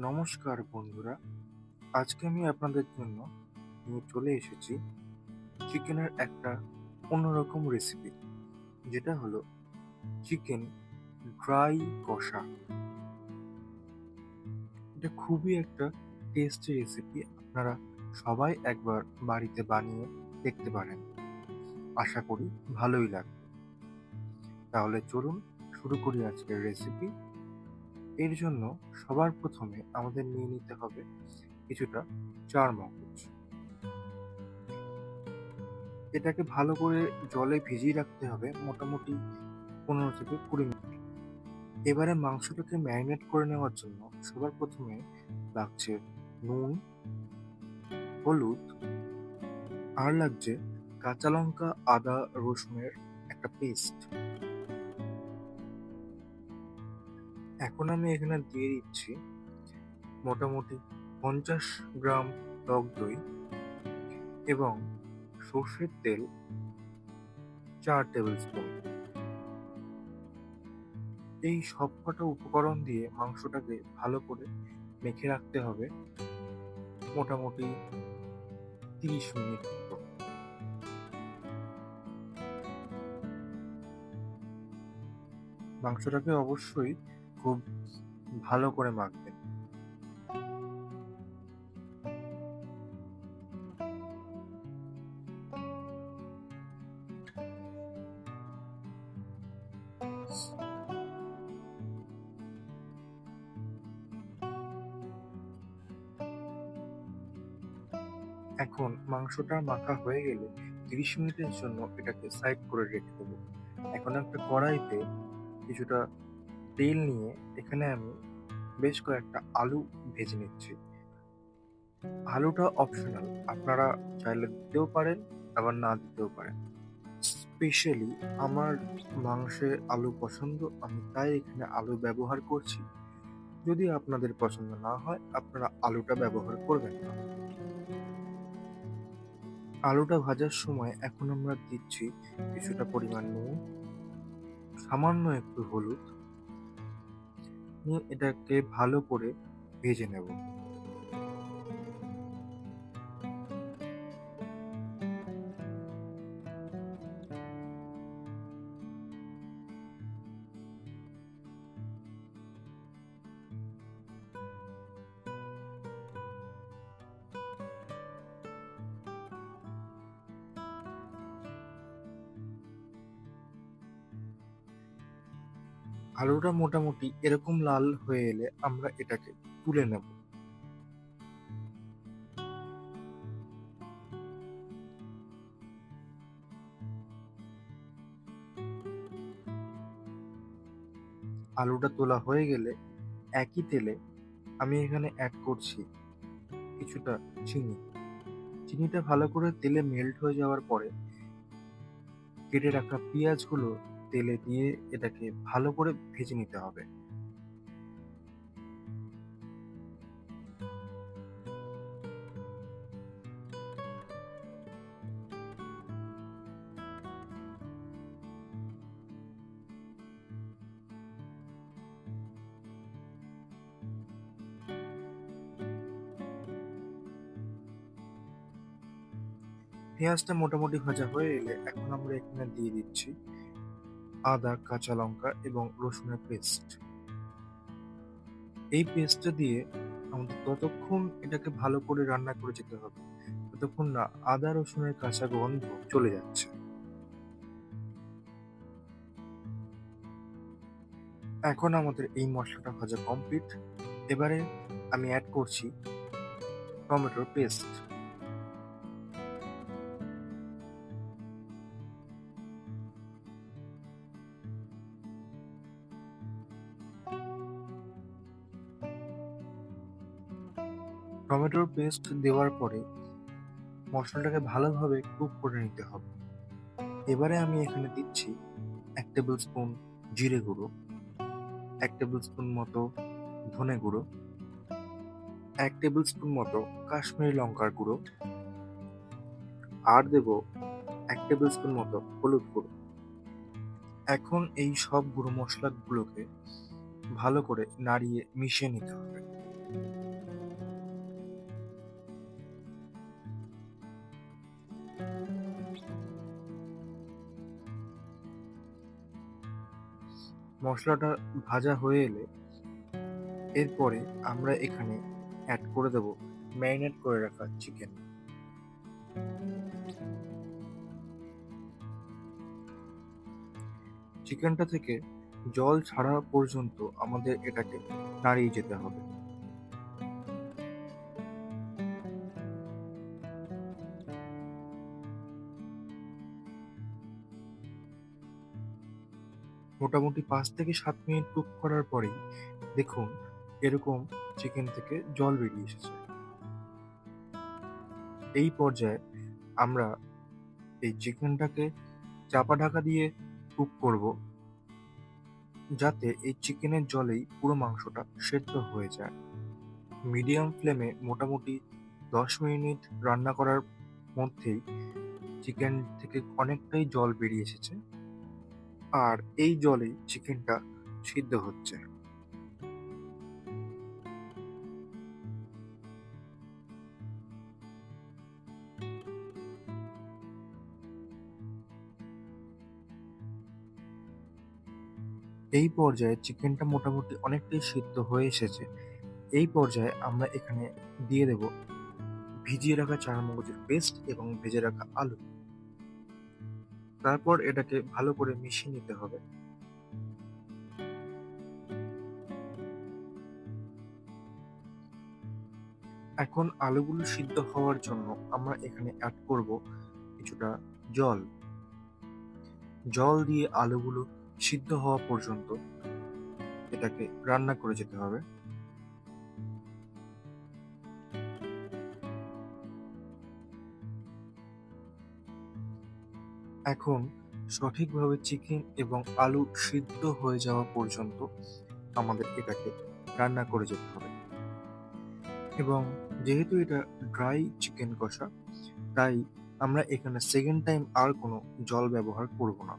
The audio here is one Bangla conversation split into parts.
নমস্কার বন্ধুরা, আজকে আমি আপনাদের জন্য নিয়ে চলে এসেছি চিকেনের একটা অন্যরকম রেসিপি যেটা হলো চিকেন ড্রাই কষা। এটা খুবই একটা টেস্টি রেসিপি আপনারা সবাই একবার বাড়িতে বানিয়ে দেখতে পারেন। আশা করি ভালোই লাগবে। তাহলে চলুন শুরু করি আজকের রেসিপি এর জন্য সবার প্রথমে আমাদের নিয়ে নিতে হবে কিছুটা চার মগজ। এটাকে ভালো করে জলে ভিজিয়ে রাখতে হবে মোটামুটি পনেরো থেকে কুড়ি মিনিট। এবারে মাংসটাকে ম্যারিনেট করে নেওয়ার জন্য সবার প্রথমে লাগছে নুন, হলুদ আর লাগছে কাঁচা লঙ্কা, আদা, রসুনের একটা পেস্ট। এখন আমি এখানে দিয়ে দিচ্ছি মোটামুটি পঞ্চাশ গ্রাম টক দই এবং সর্ষের তেল চার টেবিল স্পুন এই সবকটা উপকরণ দিয়ে মাংসটাকে ভালো করে মেখে রাখতে হবে মোটামুটি তিরিশ মিনিট মতো। মাংসটাকে অবশ্যই খুব ভালো করে মাখবেন। এখন মাংসটা মাখা হয়ে গেলে তিরিশ মিনিটের জন্য এটাকে সাইড করে রেখে দেবো। এখন একটা কড়াইতে কিছুটা তেল নিয়ে এখানে আমি বেশ কয়েকটা আলু ভেজে নিচ্ছি। আলুটা অপশনাল আপনারা চাইলে দিতেও পারেন, আবার না দিতেও পারেন। স্পেশালি আমার মাংসে আলু পছন্দ, আমি তাই এখানে আলু ব্যবহার করছি। যদি আপনাদের পছন্দ না হয়, আপনারা আলুটা ব্যবহার করবেন না। আলুটা ভাজার সময় এখন আমরা দিচ্ছি কিছুটা পরিমাণ নুন, সামান্য একটু হলুদ এটাকে ভালো করে ভেজে নেব। আলুটা মোটামুটি এরকম লাল হয়ে এলে আমরা এটাকে তুলে নেব। আলুটা তোলা হয়ে গেলে একই তেলে আমি এখানে অ্যাড করছি কিছুটা চিনি। চিনিটা ভালো করে তেলে মেল্ট হয়ে যাওয়ার পরে কেটে রাখা পেঁয়াজগুলো তেলে দিয়ে এটাকে ভালো করে ভেজে নিতে হবে। পেঁয়াজটা মোটামুটি ভাজা হয়ে এলে এখন আমরা এখানে দিয়ে দিচ্ছি আদা, কাঁচা লঙ্কা এবং রসুনের পেস্ট এই পেস্টটা দিয়ে আমাদের ততক্ষণ এটাকে ভালো করে রান্না করে যেতে হবে। ততক্ষণ না আদা, রসুনের কাঁচা গন্ধ চলে যাচ্ছে। এখন আমাদের এই মশলাটা ভাজা কমপ্লিট এবারে আমি অ্যাড করছি টমেটোর পেস্ট টমেটোর পেস্ট দেওয়ার পরে মশলাটাকে ভালোভাবে কুক করে নিতে হবে। এবারে আমি এখানে দিচ্ছি এক টেবিল স্পুন জিরে গুঁড়ো, এক টেবিল স্পুন মতো ধনে গুঁড়ো, এক টেবিল স্পুন মতো কাশ্মীরি লঙ্কার গুঁড়ো, আর দেব এক টেবিল স্পুন মতো হলুদ গুঁড়ো। এখন এই সব গুঁড়ো মশলাগুলোকে ভালো করে নাড়িয়ে মিশিয়ে নিতে হবে। মশলাটা ভাজা হয়ে এলে এরপরে আমরা এখানে অ্যাড করে দেব ম্যারিনেট করে রাখা চিকেন চিকেনটা থেকে জল ছাড়া পর্যন্ত আমাদের এটাকে নাড়িয়ে যেতে হবে। মোটামুটি পাঁচ থেকে সাত মিনিট কুক করার পরেই দেখুন এরকম চিকেন থেকে জল বেরিয়ে এসেছে। এই পর্যায়ে আমরা এই চিকেনটাকে চাপা ঢাকা দিয়ে কুক করব যাতে এই চিকেনের জলেই পুরো মাংসটা সেদ্ধ হয়ে যায়। মিডিয়াম ফ্লেমে মোটামুটি দশ মিনিট রান্না করার মধ্যেই চিকেন থেকে অনেকটাই জল বেরিয়ে এসেছে। আর এই জলেই চিকেনটা সিদ্ধ হচ্ছে। এই পর্যায়ে চিকেনটা মোটামুটি অনেকটাই সিদ্ধ হয়ে এসেছে। এই পর্যায়ে আমরা এখানে দিয়ে দেব ভিজিয়ে রাখা চানা মগজের পেস্ট এবং ভেজে রাখা আলু। তারপর এটাকে ভালো করে মিশিয়ে নিতে হবে। এখন আলুগুলো সিদ্ধ হওয়ার জন্য আমরা এখানে অ্যাড করব কিছুটা জল। জল দিয়ে আলুগুলো সিদ্ধ হওয়া পর্যন্ত এটাকে রান্না করে যেতে হবে। এখন সঠিকভাবে চিকেন এবং আলু সিদ্ধ হয়ে যাওয়া পর্যন্ত আমাদের এটাকে রান্না করে যেতে হবে। এবং যেহেতু এটা ড্রাই চিকেন কষা, তাই আমরা এখানে সেকেন্ড টাইম আর কোনো জল ব্যবহার করব না।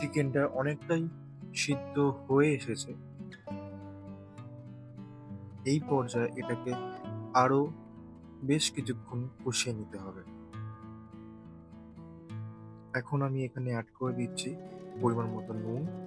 চিকেনটা অনেকটাই সিদ্ধ হয়ে এসেছে। এই পর্যায়ে এটাকে আরও বেশ কিছুক্ষণ কষিয়ে নিতে হবে। এখন আমি এখানে অ্যাড করে দিচ্ছি পরিমাণ মতো নুন।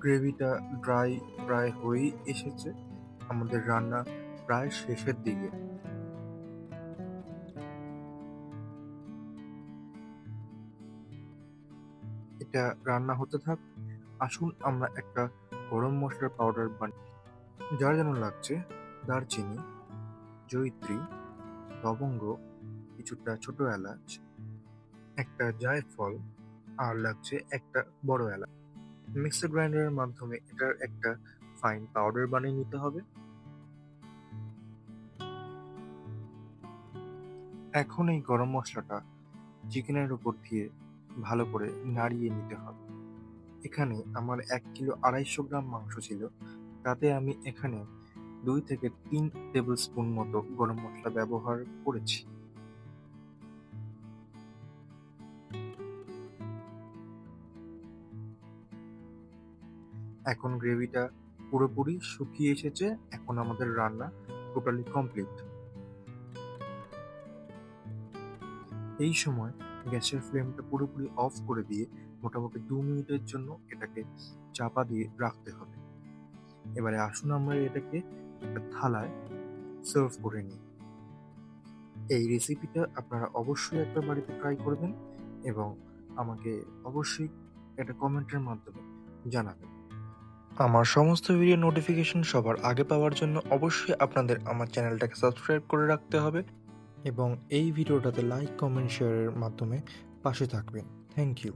গ্রেভিটা ড্রাই, প্রায় হয়েই এসেছে আমাদের রান্না প্রায় শেষের দিকে। এটা রান্না হতে থাক, আসুন আমরা একটা গরম মশলার পাউডার বানাই যার যেন লাগছে দারচিনি, জয়িত্রী, লবঙ্গ, কিছুটা ছোট এলাচ, একটা জায়ফল, আর লাগছে একটা বড় এলাচ। মিক্সার গ্রাইন্ডারের মাধ্যমে এটার একটা ফাইন পাউডার বানিয়ে নিতে হবে। এখন এই গরম মশলাটা চিকেনের উপর দিয়ে ভালো করে নাড়িয়ে নিতে হবে। এখানে আমার এক কিলো আড়াইশো গ্রাম মাংস ছিল, তাতে আমি এখানে দুই থেকে তিন টেবিল স্পুন মতো গরম মশলা ব্যবহার করেছি। এখন গ্রেভিটা পুরোপুরি শুকিয়ে এসেছে, এখন আমাদের রান্না টোটালি কমপ্লিট এই সময় গ্যাসের ফ্লেমটা পুরোপুরি অফ করে দিয়ে মোটামুটি দু মিনিটের জন্য এটাকে চাপা দিয়ে রাখতে হবে। এবারে আসুন আমরা এটাকে একটা থালায় সার্ভ করে নিই। এই রেসিপিটা আপনারা অবশ্যই একটা বাড়িতে ট্রাই করবেন এবং আমাকে অবশ্যই একটা কমেন্টের মাধ্যমে জানাবেন। আমার সমস্ত ভিডিও নোটিফিকেশন সবার আগে পাওয়ার জন্য অবশ্যই আপনাদের আমার চ্যানেলটাকে সাবস্ক্রাইব করে রাখতে হবে এবং এই ভিডিওটাতে লাইক কমেন্ট শেয়ারের মাধ্যমে পাশে থাকবেন। Thank you